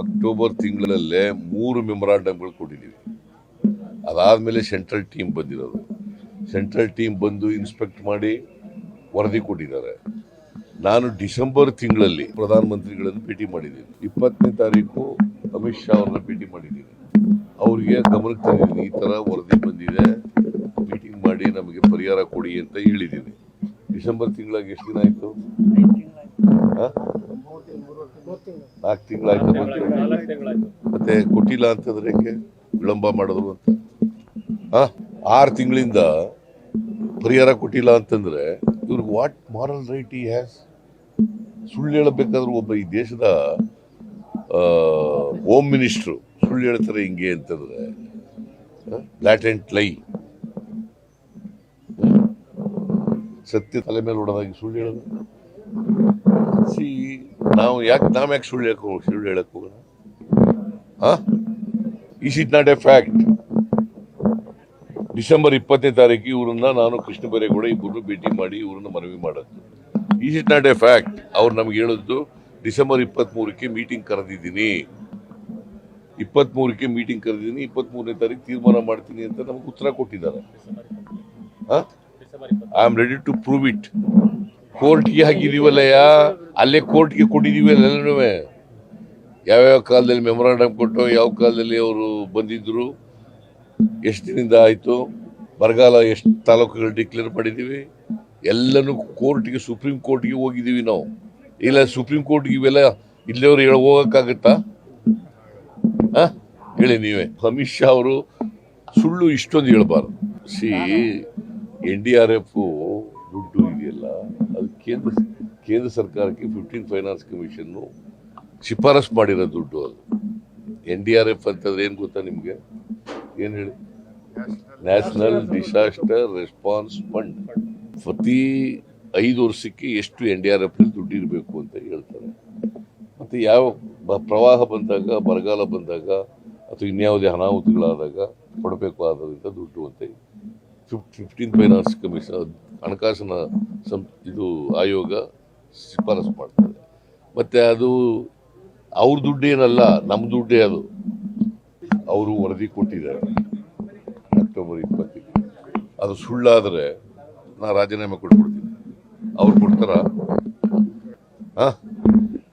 October ತಿಂಗಳಲ್ಲೇ ಮೂರು ಮೆಮೊರಾಂಡಮ್ಗಳು ಕೊಟ್ಟಿದ್ದೀವಿ ಅದಾದಮೇಲೆ ಸೆಂಟ್ರಲ್ ಟೀಮ್ ಬಂದಿರೋದು. ಸೆಂಟ್ರಲ್ ಟೀಮ್ ಬಂದು ಇನ್ಸ್ಪೆಕ್ಟ್ ಮಾಡಿ ವರದಿ ಕೊಟ್ಟಿದ್ದಾರೆ. ನಾನು ಡಿಸೆಂಬರ್ ತಿಂಗಳಲ್ಲಿ ಪ್ರಧಾನಮಂತ್ರಿಗಳನ್ನು ಭೇಟಿ ಮಾಡಿದ್ದೀನಿ. ಇಪ್ಪತ್ತನೇ ತಾರೀಕು ಅಮಿತ್ ಶಾ ಅವ್ರನ್ನ ಭೇಟಿ ಮಾಡಿದ್ದೀನಿ. ಅವರಿಗೆ ಗಮನಕ್ಕೆ ತಂದಿದ್ದೀನಿ. ಈ ಥರ ವರದಿ ಬಂದಿದೆ. ಮೀಟಿಂಗ್ ಮಾಡಿ ನಮಗೆ ಪರಿಹಾರ ಕೊಡಿ ಅಂತ ಹೇಳಿದ್ದೀನಿ. ಡಿಸೆಂಬರ್ ತಿಂಗಳಾಗ ಎಷ್ಟು ದಿನ ಆಯಿತು? ನಾಲ್ಕು ತಿಂಗಳಾಯ್ತು ಮತ್ತೆ. ಕೊಟ್ಟಿಲ್ಲ ಅಂತಂದ್ರೆ ಹೆಂಗೆ? ವಿಳಂಬ ಮಾಡಿದ್ರು ಅಂತ. ಆ ಆರು ತಿಂಗಳಿಂದ ಪರಿಹಾರ ಕೊಟ್ಟಿಲ್ಲ ಅಂತಂದ್ರೆ ಇವ್ರಿಗೆ what moral right he has ಸುಳ್ಳು ಹೇಳಬೇಕಾದ್ರೂ ಒಬ್ಬ ಈ ದೇಶದ ಹೋಮ್ ಮಿನಿಸ್ಟ್ರು ಸುಳ್ಳು ಹೇಳ್ತಾರೆ ಹಿಂಗೆ ಅಂತಂದ್ರೆ ಲ್ಯಾಟೆಂಟ್ ಲೈ ಸತ್ಯ ತಲೆ ಮೇಲೆ ಹೊಡೆದಾಗಿ ಸುಳ್ಳು ಹೇಳೋದು. ಸಿ ನಾವು ಯಾಕೆ ನಾವು ಯಾಕೆ ಸುಳ್ಳು ಹೇಳಕ್ ಹೋಗ್- ಸುಳ್ಳು ಹೇಳಕ್ ಹೋಗೋಣ? Is it not a fact December ಇಪ್ಪತ್ತನೇ ತಾರೀಕು ಇವ್ರನ್ನ ನಾನು ಕೃಷ್ಣ ಬೈರೇಗೌಡ ಇಬ್ಬರು ಭೇಟಿ ಮಾಡಿ ಇವ್ರನ್ನ ಮನವಿ ಮಾಡೋದು. Is it not a fact ಅವ್ರು ನಮ್ಗೆ ಹೇಳಿದ್ದು ಡಿಸೆಂಬರ್ ಇಪ್ಪತ್ತ್ಮೂರಕ್ಕೆ ಮೀಟಿಂಗ್ ಕರೆದಿದ್ದೀನಿ. ಇಪ್ಪತ್ತ್ಮೂರಕ್ಕೆ ಮೀಟಿಂಗ್ ಕರೆದಿದ್ದೀನಿ ಇಪ್ಪತ್ತ್ಮೂರನೇ ತಾರೀಕು ತೀರ್ಮಾನ ಮಾಡ್ತೀನಿ ಅಂತ ನಮ್ಗೆ ಉತ್ತರ ಕೊಟ್ಟಿದ್ದಾರೆ. I am ready to prove it ಕೋರ್ಟ್ಗೆ ಹಾಕಿದೀವಲ್ಲಯ್ಯ? ಅಲ್ಲೇ ಕೋರ್ಟ್ಗೆ ಕೊಟ್ಟಿದ್ದೀವಿ ಎಲ್ಲನೂ ಯಾವ್ಯಾವ ಕಾಲದಲ್ಲಿ ಮೆಮೊರಾಂಡಮ್ ಕೊಟ್ಟು ಯಾವ ಕಾಲದಲ್ಲಿ ಅವರು ಬಂದಿದ್ರು? ಎಷ್ಟು ದಿನದಿಂದ ಆಯಿತು? ಬರಗಾಲ ಎಷ್ಟು ತಾಲೂಕುಗಳು ಡಿಕ್ಲೇರ್ ಮಾಡಿದ್ದೀವಿ ಎಲ್ಲನೂ ಕೋರ್ಟ್ಗೆ, ಸುಪ್ರೀಂ ಕೋರ್ಟ್ಗೆ ಹೋಗಿದ್ದೀವಿ ನಾವು. ಇಲ್ಲ, ಸುಪ್ರೀಂ ಕೋರ್ಟ್ಗೆ ಇವೆಲ್ಲ ಇಲ್ಲಿಯವರು ಹೇಳ ಹೋಗೋಕ್ಕಾಗತ್ತಾ? ಹಾಂ? ಹೇಳಿ ನೀವೇ. ಅಮಿತ್ ಶಾ ಅವರು ಸುಳ್ಳು ಇಷ್ಟೊಂದು ಹೇಳ್ಬಾರ್ದು. See, N D R F ಕೇಂದ್ರ ಕೇಂದ್ರ ಸರ್ಕಾರಕ್ಕೆ ಫಿಫ್ಟೀನ್ ಫೈನಾನ್ಸ್ ಕಮಿಷನ್ನು ಶಿಫಾರಸು ಮಾಡಿರೋ ದುಡ್ಡು ಅದು. ಎನ್ ಡಿ ಆರ್ ಎಫ್ ಅಂತಂದ್ರೆ ಏನು ಗೊತ್ತಾ ನಿಮಗೆ? ಏನು ಹೇಳಿ? ನ್ಯಾಷನಲ್ ಡಿಸಾಸ್ಟರ್ ರೆಸ್ಪಾನ್ಸ್ ಫಂಡ್ ಪ್ರತಿ ಐದು ವರ್ಷಕ್ಕೆ ಎಷ್ಟು ಎನ್ ಡಿ ಆರ್ ಎಫ್ ದುಡ್ಡು ಇರಬೇಕು ಅಂತ ಹೇಳ್ತಾರೆ. ಮತ್ತು ಯಾವ ಪ್ರವಾಹ ಬಂದಾಗ, ಬರಗಾಲ ಬಂದಾಗ, ಅಥವಾ ಇನ್ಯಾವುದೇ ಅನಾಹುತಗಳಾದಾಗ ಕೊಡಬೇಕು ಆದ್ದರಿಂದ ದುಡ್ಡು ಅಂತ ಫಿಫ್ಟೀನ್ ಫೈನಾನ್ಸ್ ಕಮಿಷನ್ ಹಣಕಾಸಿನ ಸಂ ಇದು ಆಯೋಗ ಶಿಫಾರಸು ಮಾಡ್ತದೆ. ಮತ್ತು ಅದು ಅವ್ರ ದುಡ್ಡೇನಲ್ಲ ನಮ್ಮ ದುಡ್ಡೇ ಅದು. ಅವರು ವರದಿ ಕೊಟ್ಟಿದ್ದಾರೆ ಅಕ್ಟೋಬರ್ ಇಪ್ಪತ್ತಿಗೆ ಅದು ಸುಳ್ಳಾದರೆ ನಾ ರಾಜೀನಾಮೆ ಕೊಟ್ಬಿಡ್ತೀನಿ. ಅವ್ರು ಕೊಡ್ತಾರ? ಹಾಂ?